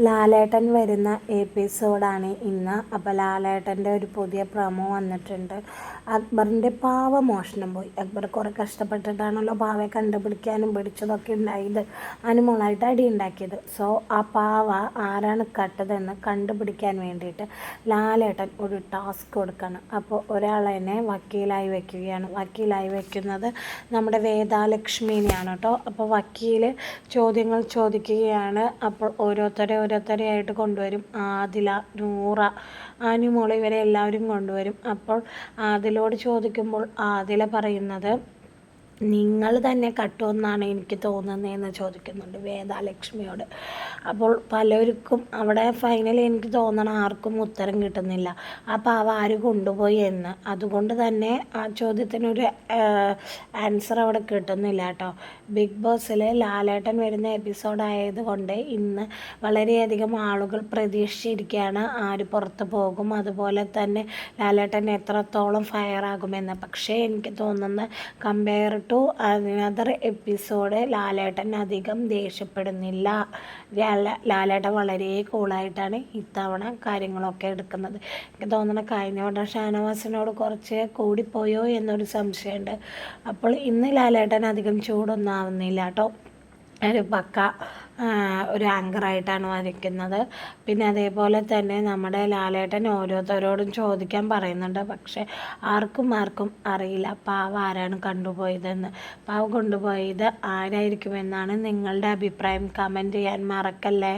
ലാലേട്ടൻ വരുന്ന എപ്പിസോഡാണ് ഇന്ന്. അപ്പോൾ ലാലേട്ടന്റെ ഒരു പുതിയ പ്രൊമോ വന്നിട്ടുണ്ട്. അക്ബറിന്റെ പാവ മോഷണം പോയി. അക്ബർ കുറേ കഷ്ടപ്പെട്ടിട്ടാണല്ലോ പാവയെ കണ്ടുപിടിക്കാനും പിടിച്ചതൊക്കെ ഉണ്ടായത്. അനുമോളായിട്ട് അടി ഉണ്ടാക്കിയത്. സോ ആ പാവ ആരാണ് കട്ടതെന്ന് കണ്ടുപിടിക്കാൻ വേണ്ടിയിട്ട് ലാലേട്ടൻ ഒരു ടാസ്ക് കൊടുക്കണം. അപ്പോൾ ഒരാളെന്നെ വക്കീലായി വയ്ക്കുകയാണ്. വക്കീലായി വയ്ക്കുന്നത് നമ്മുടെ വേദാലക്ഷ്മിനെയാണ് കേട്ടോ. അപ്പോൾ വക്കീൽ ചോദ്യങ്ങൾ ചോദിക്കുകയാണ്. അപ്പോൾ ഓരോരുത്തരെ ഓരോരുത്തരെ ആയിട്ട് കൊണ്ടുവരും. ആദില നൂറ അനുമോൾ ഇവരെ എല്ലാവരും കൊണ്ടുവരും. അപ്പോൾ ആദിലോട് ചോദിക്കുമ്പോൾ ആദില പറയുന്നത് നിങ്ങൾ തന്നെ കട്ടുമെന്നാണ് എനിക്ക് തോന്നുന്നതെന്ന് ചോദിക്കുന്നുണ്ട് വേദാലക്ഷ്മിയോട്. അപ്പോൾ പലർക്കും അവിടെ ഫൈനലി എനിക്ക് തോന്നണം ആർക്കും ഉത്തരം കിട്ടുന്നില്ല. അപ്പോൾ അവ ആര് കൊണ്ടുപോയി എന്ന്. അതുകൊണ്ട് തന്നെ ആ ചോദ്യത്തിനൊരു ആൻസർ അവിടെ കിട്ടുന്നില്ല കേട്ടോ. ബിഗ് ബോസിൽ ലാലേട്ടൻ വരുന്ന എപ്പിസോഡ് ആയതുകൊണ്ട് ഇന്ന് വളരെയധികം ആളുകൾ പ്രതീക്ഷിച്ചിരിക്കുകയാണ് ആര് പുറത്ത് പോകും. അതുപോലെ തന്നെ ലാലേട്ടൻ എത്രത്തോളം ഫയർ ആകുമെന്ന്. പക്ഷേ എനിക്ക് തോന്നുന്ന കമ്പയർ അനദർ എപ്പിസോഡ് ലാലേട്ടൻ അധികം ദേഷ്യപ്പെടുന്നില്ല. ലാല- ലാലേട്ടൻ വളരെ കൂളായിട്ടാണ് ഇത്തവണ കാര്യങ്ങളൊക്കെ എടുക്കുന്നത്. എനിക്ക് തോന്നണം കഴിഞ്ഞ വട്ടം ഷാനവാസിനോട് കുറച്ച് കൂടിപ്പോയോ എന്നൊരു സംശയമുണ്ട്. അപ്പോൾ ഇന്ന് ലാലേട്ടൻ അധികം ചൂടൊന്നും ആവുന്നില്ല കേട്ടോ. ഒരു പക്ക ഒരു ആങ്കറായിട്ടാണ് വരയ്ക്കുന്നത്. പിന്നെ അതേപോലെ തന്നെ നമ്മുടെ ലാലേട്ടൻ ഓരോരുത്തരോടും ചോദിക്കാൻ പറയുന്നുണ്ട്. പക്ഷേ ആർക്കും ആർക്കും അറിയില്ല പാവ ആരാണ് കണ്ടുപോയതെന്ന്. പാവ കൊണ്ടുപോയത് ആരായിരിക്കുമെന്നാണ് നിങ്ങളുടെ അഭിപ്രായം. കമന്റ് ചെയ്യാൻ മറക്കല്ലേ?